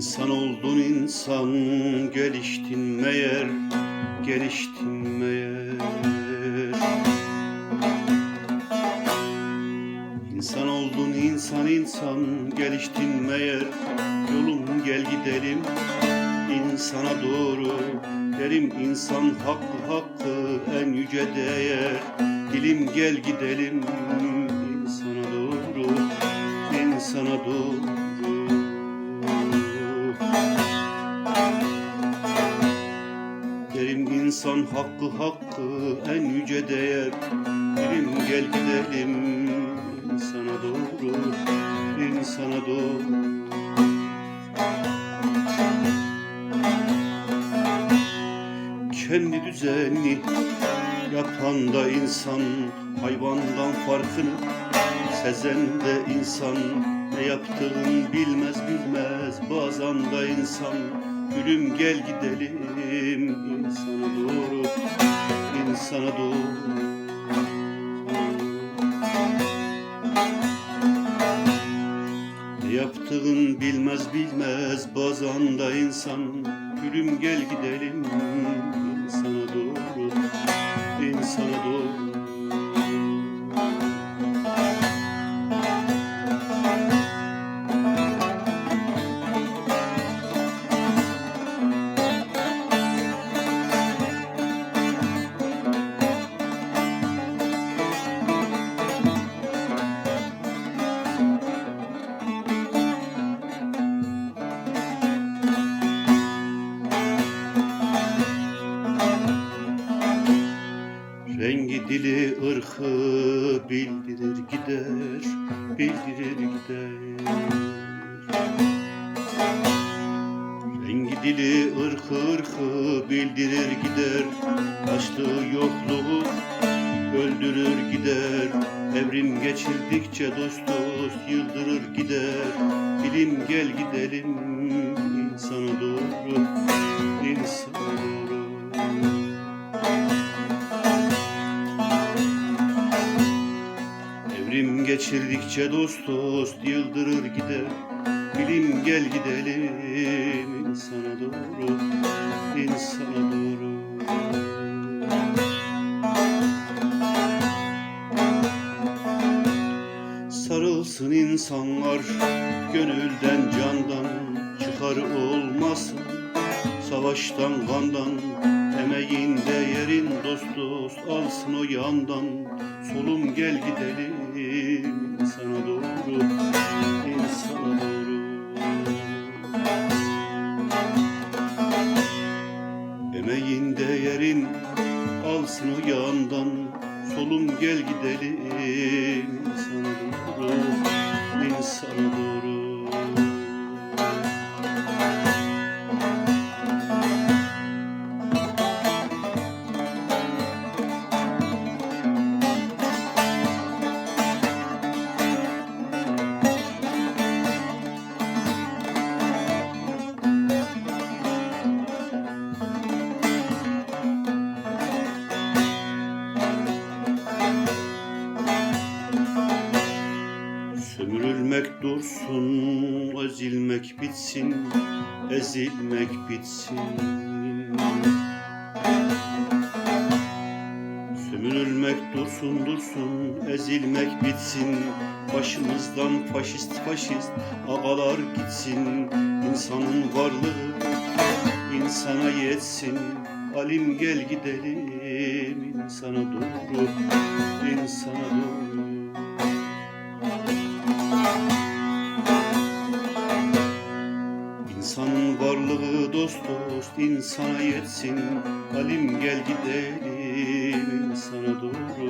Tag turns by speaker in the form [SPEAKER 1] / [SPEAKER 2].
[SPEAKER 1] İnsan oldun insan geliştin meğer geliştin meğer insan geliştin meğer Yolum gel gidelim. İnsana doğru Derim insan hakkı hakkı en yüce değer. Dilim gel gidelim insana doğru insana doğru. Derim insan hakkı hakkı en yüce değer. Derim gel gidelim insana doğru insana doğru Kendi düzenini yapan da insan Hayvandan farkını sezen de insan. Ne yaptığını bilmez bilmez Bazen da insan. Gülüm gel gidelim insana doğru insana doğru Ne yaptığın bilmez bilmez Bazen da insan Gülüm gel gidelim insana doğru insana doğru dili ırkı bildirir gider, bildirir gider. Rengi dili ırkı ırkı bildirir gider, açlığı yokluğu öldürür gider. Evrim geçirdikçe dost dost yıldırır gider. Bilim gel gidelim insana doğru, insana doğru. Geçirdikçe dost dost yıldırır gider. Bilim gel gidelim insana doğru insana doğru. Sarılsın insanlar gönülden candan Çıkar olmasın savaştan kandan Emeğinde yerin dost dost alsın o yandan. Solum gel gidelim. İnsana doğru insana doğru. Emeğinde yerin alsın o yandan. Solum gel gidelim. İnsana doğru insana doğru Sömürülmek dursun, ezilmek bitsin, ezilmek bitsin. Sömürülmek dursun dursun, ezilmek bitsin. Başımızdan faşist faşist ağalar gitsin. İnsanın varlığı insana yetsin. Alim gel gidelim insana doğru, insana doğru. İnsanın varlığı dost dost insana yetsin. Halim gel gidelim insana doğru